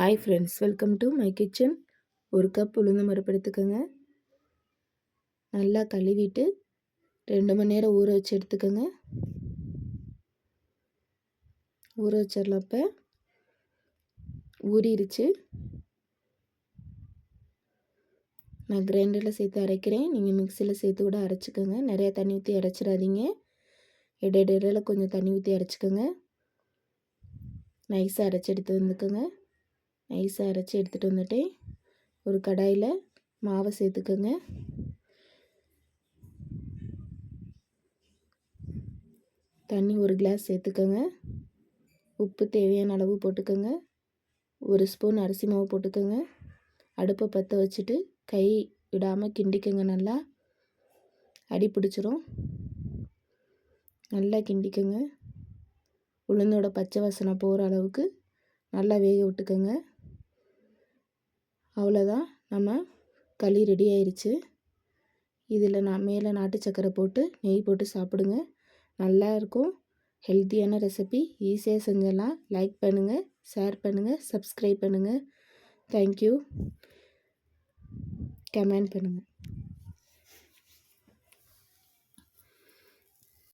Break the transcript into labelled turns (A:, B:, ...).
A: Hi friends welcome to my kitchen ஒரு cup உளுந்து பருப்பு எடுத்துக்கோங்க. நல்லா கழுவிட்டு ரெண்டு மணி நேரம் ஊற வச்சு எடுத்துக்கோங்க. ஊற வச்சிடலாம் அப்போ ஊறிடுச்சு நான் கிரைண்டரில் சேர்த்து அரைக்கிறேன். நீங்கள் மிக்சியில் சேர்த்து கூட அரைச்சிக்கோங்க. நிறையா தண்ணி ஊற்றி அரைச்சிடாதீங்க. இடையிடையில கொஞ்சம் தண்ணி ஊற்றி அரைச்சிக்கோங்க. நைஸாக அரைச்சி எடுத்து வந்துக்கோங்க. நைஸாக அரைச்சி எடுத்துகிட்டு வந்துட்டேன் ஒரு கடாயில் மாவை சேர்த்துக்கோங்க. தண்ணி ஒரு கிளாஸ் சேர்த்துக்கோங்க. உப்பு தேவையான அளவு போட்டுக்கோங்க. ஒரு ஸ்பூன் அரிசி மாவு போட்டுக்கோங்க. அடுப்பை பற்ற வச்சுட்டு கை விடாமல் கிண்டிக்கோங்க நல்லா. அடி பிடிச்சிரும். நல்லா கிண்டிக்கோங்க. உளுந்தோட பச்சை வாசனை போகிற அளவுக்கு நல்லா வேக விட்டுக்கோங்க. அவ்வளோதான் நம்ம களி ரெடி ஆயிடுச்சு இதில் நான் மேலே நாட்டு சக்கரை போட்டு நெய் போட்டு சாப்பிடுங்க. நல்லா இருக்கும். ஹெல்த்தியான ரெசிபி ஈஸியாக செஞ்சிடலாம் லைக் பண்ணுங்கள் ஷேர் பண்ணுங்கள் சப்ஸ்கிரைப் பண்ணுங்கள் தேங்க்யூ கமெண்ட் பண்ணுங்கள்